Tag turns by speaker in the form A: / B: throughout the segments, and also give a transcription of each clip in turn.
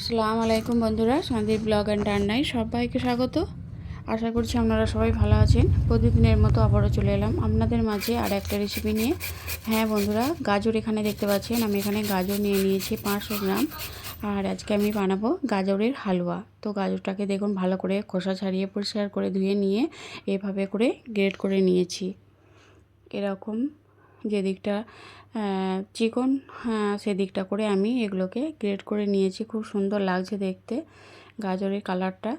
A: আসসালামু আলাইকুম বন্ধুরা সন্দীপ ব্লগ অ্যান্ড রান্নায় সবাইকে স্বাগত। আশা করছি আপনারা সবাই ভালো আছেন। প্রতিদিনের মতো আবারও চলে এলাম আপনাদের মাঝে আর একটা রেসিপি নিয়ে। হ্যাঁ বন্ধুরা, গাজর এখানে দেখতে পাচ্ছেন, আমি এখানে গাজর নিয়ে নিয়েছি পাঁচশো গ্রাম। আর আজকে আমি বানাবো গাজরের হালুয়া। তো গাজরটাকে দেখুন ভালো করে খোসা ছাড়িয়ে পরিষ্কার করে ধুয়ে নিয়ে এভাবে করে গ্রেড করে নিয়েছি। এরকম যে দিকটা চিকন সেদিকটা করে আমি এগুলোকে গ্রেড করে নিয়েছি। খুব সুন্দর লাগছে দেখতে গাজরের কালারটা।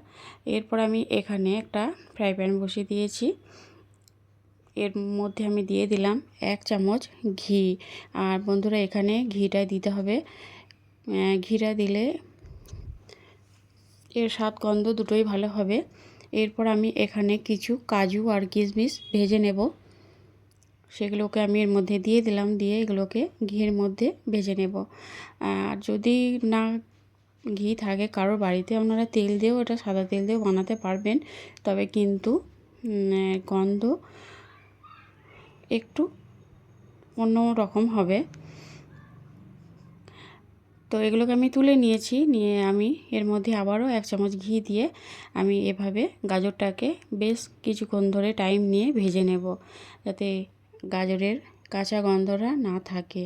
A: এরপর আমি এখানে একটা ফ্রাই প্যান বসিয়ে দিয়েছি। এর মধ্যে আমি দিয়ে দিলাম এক চামচ ঘি। আর বন্ধুরা, এখানে ঘিটা দিতে হবে। ঘিটা দিলে এর স্বাদ, গন্ধ দুটোই ভালো হবে। এরপর আমি এখানে কিছু কাজু আর কিশমিশ ভেজে নেব। সেগুলোকে আমি এর মধ্যে দিয়ে দিলাম, দিয়ে এগুলোকে ঘিয়ের মধ্যে ভেজে নেব। আর যদি না ঘি থাকে কারোর বাড়িতে, আপনারা তেল দিয়েও এটা সাদা তেল দিয়েও বানাতে পারবেন। তবে কিন্তু গন্ধ একটু অন্য রকম হবে। তো এগুলোকে আমি তুলে নিয়েছি, নিয়ে আমি এর মধ্যে আবারও এক চামচ ঘি দিয়ে আমি এভাবে গাজরটাকে বেশ কিছুক্ষণ ধরে টাইম নিয়ে ভেজে নেব, যাতে গাজরের কাঁচা গন্ধটা না থাকে।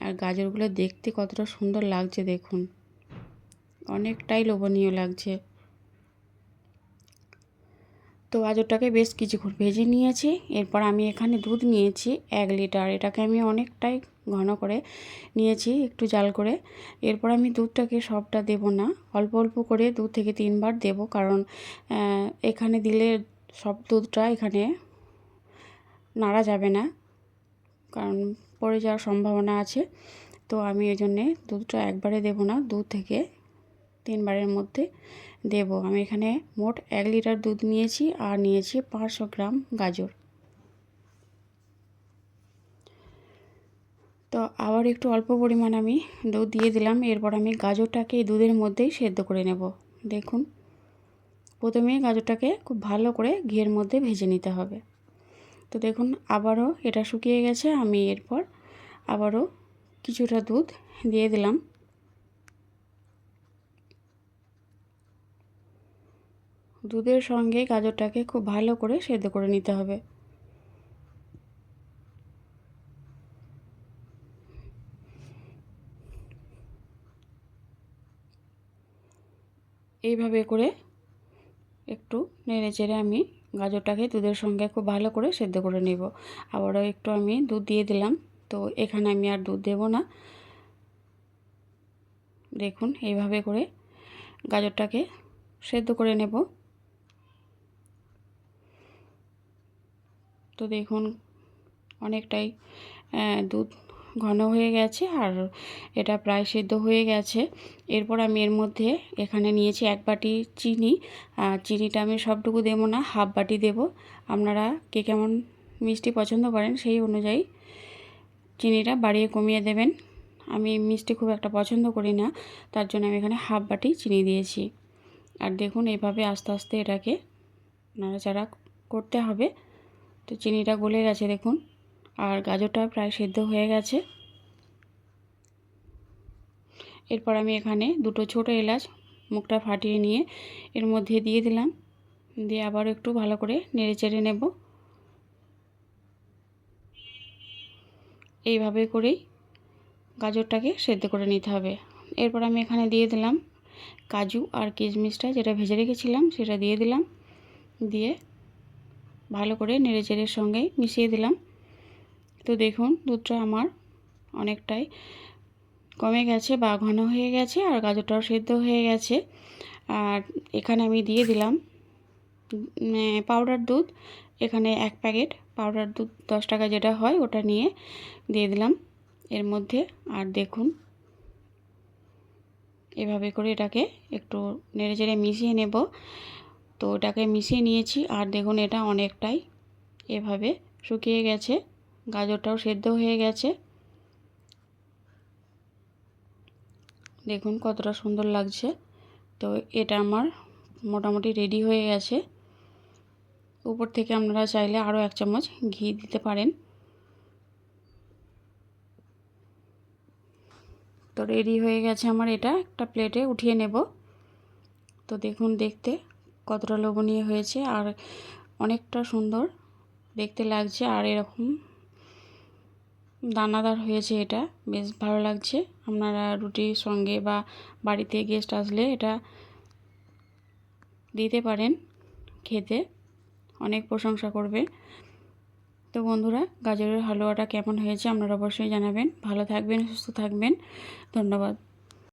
A: আর গাজরগুলো দেখতে কতটা সুন্দর লাগছে দেখুন। অনেকটাই লোভনীয় লাগছে। তো গাজরটাকে বেশ কিছুক্ষণ ভেজে নিয়েছি। এরপর আমি এখানে দুধ নিয়েছি এক লিটার। এটাকে আমি অনেকটাই ঘন করে নিয়েছি একটু জাল করে। এরপর আমি দুধটাকে সবটা দেব না। অল্প অল্প করে দু থেকে তিনবার দেব কারণ এখানে দিলে সব দুধটা এখানে নাড়া যাবে না, কারণ পড়ে যাওয়ার সম্ভাবনা আছে। তো আমি এই জন্যে দুধটা একবারে দেব না, দু থেকে তিনবারের মধ্যে দেব। আমি এখানে মোট এক লিটার দুধ নিয়েছি আর নিয়েছি পাঁচশো গ্রাম গাজর। তো আবার একটু অল্প পরিমাণ আমি দুধ দিয়ে দিলাম, এরপর আমি গাজরটাকে এই দুধের মধ্যেই সেদ্ধ করে নেব। দেখুন প্রথমে গাজরটাকে খুব ভালো করে ঘিয়ের মধ্যে ভেজে নিতে হবে। তো দেখুন, আবারও এটা শুকিয়ে গেছে, আমি এরপর আবারও কিছুটা দুধ দিয়ে দিলাম। দুধের সঙ্গে গাজরটাকে খুব ভালো করে সেদ্ধ করে নিতে হবে। এইভাবে করে একটু নেড়ে চেড়ে আমি গাজরটাকে দুধের সঙ্গে খুব ভালো করে সেদ্ধ করে নেব। আবারও একটু আমি দুধ দিয়ে দিলাম। তো এখানে আমি আর দুধ দেব না। দেখুন, এইভাবে করে গাজরটাকে সেদ্ধ করে নেব। তো দেখুন, অনেকটাই দুধ ঘন হয়ে গেছে আর এটা প্রায় সেদ্ধ হয়ে গেছে। এরপর আমি এর মধ্যে এখানে নিয়েছি এক বাটি চিনি। আর চিনিটা আমি সবটুকু দেবো না, হাফ বাটি দেব। আপনারা কে কেমন মিষ্টি পছন্দ করেন সেই অনুযায়ী চিনিটা বাড়িয়ে কমিয়ে দেবেন। আমি মিষ্টি খুব একটা পছন্দ করি না, তার জন্য আমি এখানে হাফ বাটি চিনি দিয়েছি। আর দেখুন এভাবে আস্তে আস্তে এটাকে নাড়াচাড়া করতে হবে। তো চিনিটা গলে গেছে দেখুন। আর গাজরটা প্রায় সেদ্ধ হয়ে গেছে। এরপর আমি এখানে দুটো ছোট এলাচ মুখটা ফাটিয়ে নিয়ে এর মধ্যে দিয়ে দিলাম। দিয়ে আবার একটু ভালো করে নেড়ে চেড়ে নেব। এইভাবে করেই গাজরটাকে সেদ্ধ করে নিতে হবে। এরপর আমি এখানে দিয়ে দিলাম কাজু আর কিশমিশটা যেটা ভেজে রেখেছিলাম সেটা দিয়ে দিলাম। দিয়ে ভালো করে নেড়ে চেড়ের সঙ্গে মিশিয়ে দিলাম। তো দেখুন, দুধটা আমার অনেকটাই কমে গেছে বা ঘন হয়ে গেছে আর গাজরটাও সেদ্ধ হয়ে গেছে। আর এখানে আমি দিয়ে দিলাম পাউডার দুধ। এখানে এক প্যাকেট পাউডার দুধ, দশ টাকা যেটা হয় ওটা নিয়ে দিয়ে দিলাম এর মধ্যে। আর দেখুন, এভাবে করে এটাকে একটু নেড়ে চেড়ে মিশিয়ে নেব। তো ওটাকে মিশিয়ে নিয়েছি আর দেখুন এটা অনেকটাই এভাবে শুকিয়ে গেছে। গাজরটাও সেদ্ধ হয়ে গেছে। দেখুন কতটা সুন্দর লাগছে। তো এটা আমার মোটামুটি রেডি হয়ে গেছে। উপর থেকে আপনারা চাইলে আরও এক চামচ ঘি দিতে পারেন। তো রেডি হয়ে গেছে আমার এটা। একটা প্লেটে উঠিয়ে নেব। তো দেখুন দেখতে কতটা লোভনীয় হয়েছে। আর অনেকটা সুন্দর দেখতে লাগছে। আর এরকম দানাদার হয়েছে এটা। বেশ ভালো লাগছে। আপনারা রুটির সঙ্গে বা বাড়িতে গেস্ট আসলে এটা দিতে পারেন খেতে। অনেক প্রশংসা করবে। তো বন্ধুরা, গাজরের হালুয়াটা কেমন হয়েছে আপনারা অবশ্যই জানাবেন। ভালো থাকবেন, সুস্থ থাকবেন। ধন্যবাদ।